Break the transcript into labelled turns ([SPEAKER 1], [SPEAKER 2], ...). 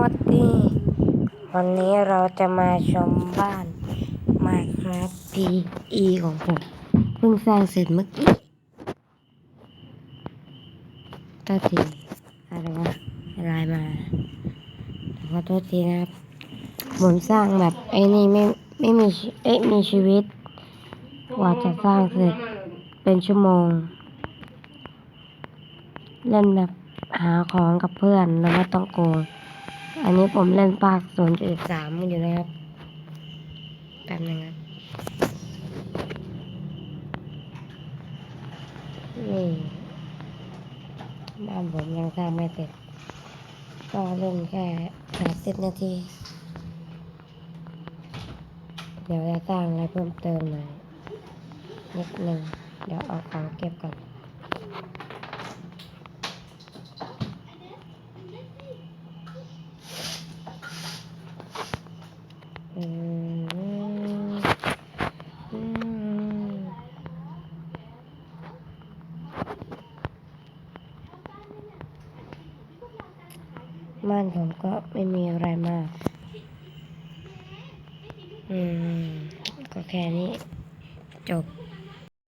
[SPEAKER 1] วัสดีวันนี้เราจะมาชมบ้าน Minecraft PE ของผมเพิ่งสร้างเสร็จเมื่อกี้โทษทีอะไรวะไลน์มาขอโทษทีนะครับผมสร้างแบบไอ้นี่ไม่ไม่มีเอ๊ะมีชีวิตกว่าจะสร้างเสร็จเป็นชั่วโมง เล่นแบบ หาของกับเพื่อนแล้วไม่ต้องโกงอันนี้ผมเล่นภาคศูนย์จุดสามอยู่นะครับแป๊บนึงครับนี่บ้านผมยังสร้างไม่เสร็จ ก็เล่นแค่สามสิบนาที เดี๋ยวจะสร้างอะไรเพิ่มเติมหน่อยนิดนึง เดี๋ยวเอาของเก็บก่อน อืมอืม บ้านผมก็ไม่มีอะไรมาก อืม ก็แค่นี้ จบ